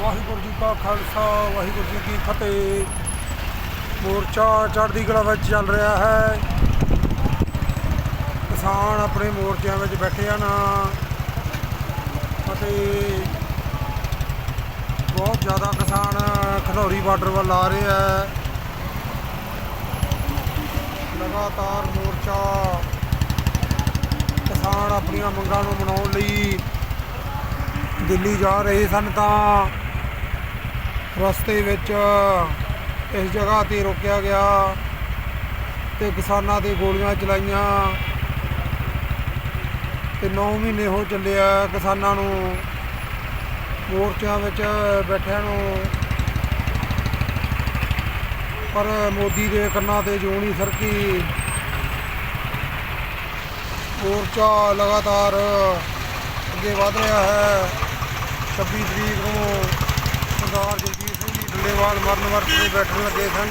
ਵਾਹਿਗੁਰੂ ਜੀ ਕਾ ਖਾਲਸਾ, ਵਾਹਿਗੁਰੂ ਜੀ ਕੀ ਫਤਿਹ। ਮੋਰਚਾ ਚੜ੍ਹਦੀ ਕਲਾ ਵਿੱਚ ਚੱਲ ਰਿਹਾ ਹੈ। ਕਿਸਾਨ ਆਪਣੇ ਮੋਰਚਿਆਂ ਵਿੱਚ ਬੈਠੇ ਹਨ। ਅਤੇ ਬਹੁਤ ਜ਼ਿਆਦਾ ਕਿਸਾਨ ਖਨੌਰੀ ਬਾਰਡਰ ਵੱਲ ਆ ਰਹੇ ਹੈ। ਲਗਾਤਾਰ ਮੋਰਚਾ ਕਿਸਾਨ ਆਪਣੀਆਂ ਮੰਗਾਂ ਨੂੰ ਮਨਾਉਣ ਲਈ ਦਿੱਲੀ ਜਾ ਰਹੇ ਸਨ ਤਾਂ ਰਸਤੇ ਵਿੱਚ ਇਸ ਜਗ੍ਹਾ ਤੇ ਰੋਕਿਆ ਗਿਆ ਤੇ ਕਿਸਾਨਾਂ ਤੇ ਗੋਲੀਆਂ ਚਲਾਈਆਂ ਤੇ 9 ਮਹੀਨੇ ਹੋ ਚੱਲਿਆ ਕਿਸਾਨਾਂ ਨੂੰ ਮੋਰਚਿਆਂ ਵਿੱਚ ਬੈਠਿਆਂ ਨੂੰ। ਪਰ ਮੋਦੀ ਦੇ ਕੰਨਾਂ ਤੇ ਜੂੰ ਨਹੀਂ ਸਰਕੀ। ਮੋਰਚਾ ਲਗਾਤਾਰ ਅੱਗੇ ਵਧ ਰਿਹਾ ਹੈ। 26 ਤਰੀਕ ਨੂੰ ਸਰਦਾਰ ਜਗਜੀਤ ਸਿੰਘ ਜੀ ਢੱਲੇਵਾਲ ਮਰਨ ਵਰਤ ਤੇ ਬੈਠਣ ਲੱਗੇ ਸਨ।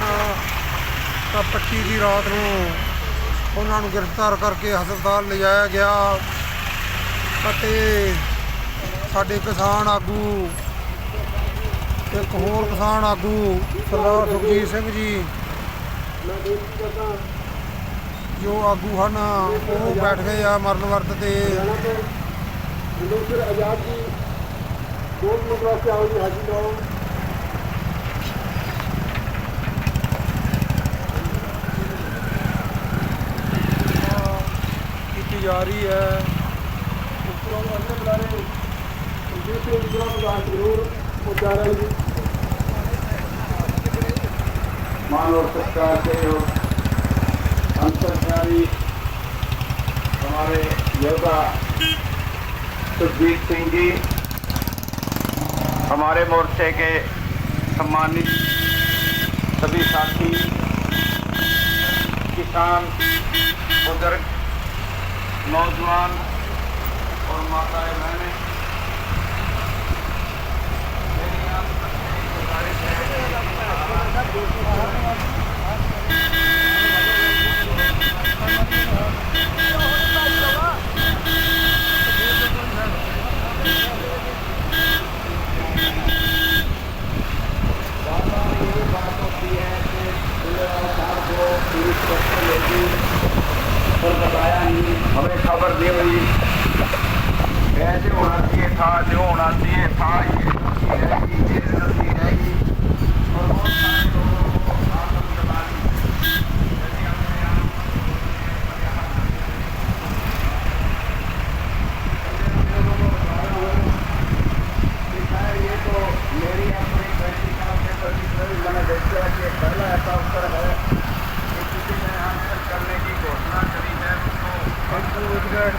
ਤਾਂ 25 ਦੀ ਰਾਤ ਨੂੰ ਉਹਨਾਂ ਨੂੰ ਗ੍ਰਿਫਤਾਰ ਕਰਕੇ ਹਸਪਤਾਲ ਲਿਜਾਇਆ ਗਿਆ ਅਤੇ ਸਾਡੇ ਕਿਸਾਨ ਆਗੂ ਇੱਕ ਹੋਰ ਕਿਸਾਨ ਆਗੂ ਸਰਦਾਰ ਸੁਖਜੀਤ ਸਿੰਘ ਜੀ ਜੋ ਆਗੂ ਹਨ, ਉਹ ਬੈਠ ਗਏ ਆ ਮਰਨ ਵਰਤ ਤੇ। ਲੋਕਰ ਆਜ਼ਾਦ ਜੀ कौन मुद्रा से आओ जी हाजी राव ਕੀਤੀ ਜਾ ਰਹੀ ਹੈ उपरों अन्य बुला रहे हैं दूसरे दूसरा बुला जरूर उच्चारण जी मान और सत्कार से हो अंतर्जामी हमारे योद्धा सुखबीर सिंह जी हमारे मोर्चे के सम्मानित सभी साथी किसान बुज़ुर्ग नौजवान और माताएँ बहनें पर बताया नहीं हमें खबर दी हुई ऐसे होना चाहिए था जो होना चाहिए था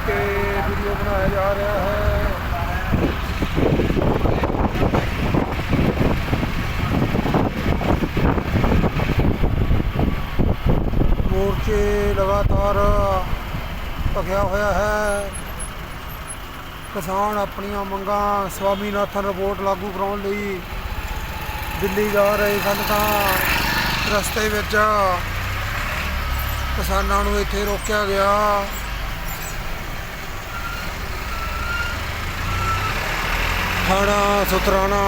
ਕੇ ਵੀਡੀਓ ਬਣਾਇਆ ਜਾ ਰਿਹਾ ਹੈ। ਮੋਰਚੇ ਲਗਾਤਾਰ ਭਖਿਆ ਹੋਇਆ ਹੈ। ਕਿਸਾਨ ਆਪਣੀਆਂ ਮੰਗਾਂ ਸਵਾਮੀਨਾਥਨ ਰਿਪੋਰਟ ਲਾਗੂ ਕਰਾਉਣ ਲਈ ਦਿੱਲੀ ਜਾ ਰਹੇ ਸਨ ਤਾਂ ਰਸਤੇ ਵਿੱਚ ਕਿਸਾਨਾਂ ਨੂੰ ਇੱਥੇ ਰੋਕਿਆ ਗਿਆ। ਖਾਣਾ ਸੁਤਰਾਣਾ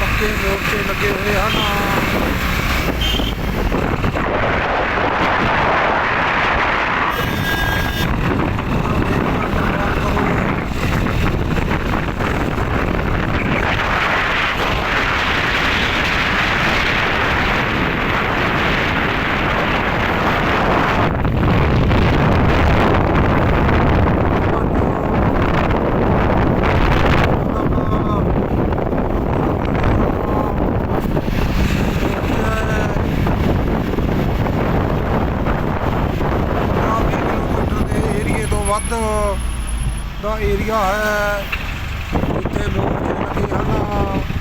ਪੱਕੇ ਮੋਰਚੇ ਲੱਗੇ ਹੋਏ ਹਨ ਕਿਲੋਮੀਟਰ ਦੇ ਏਰੀਏ ਤੋਂ ਵੱਧ ਦਾ ਏਰੀਆ ਹੈ। ਇੱਥੇ ਮੋਰਚੇ ਲੱਗੇ ਹਨ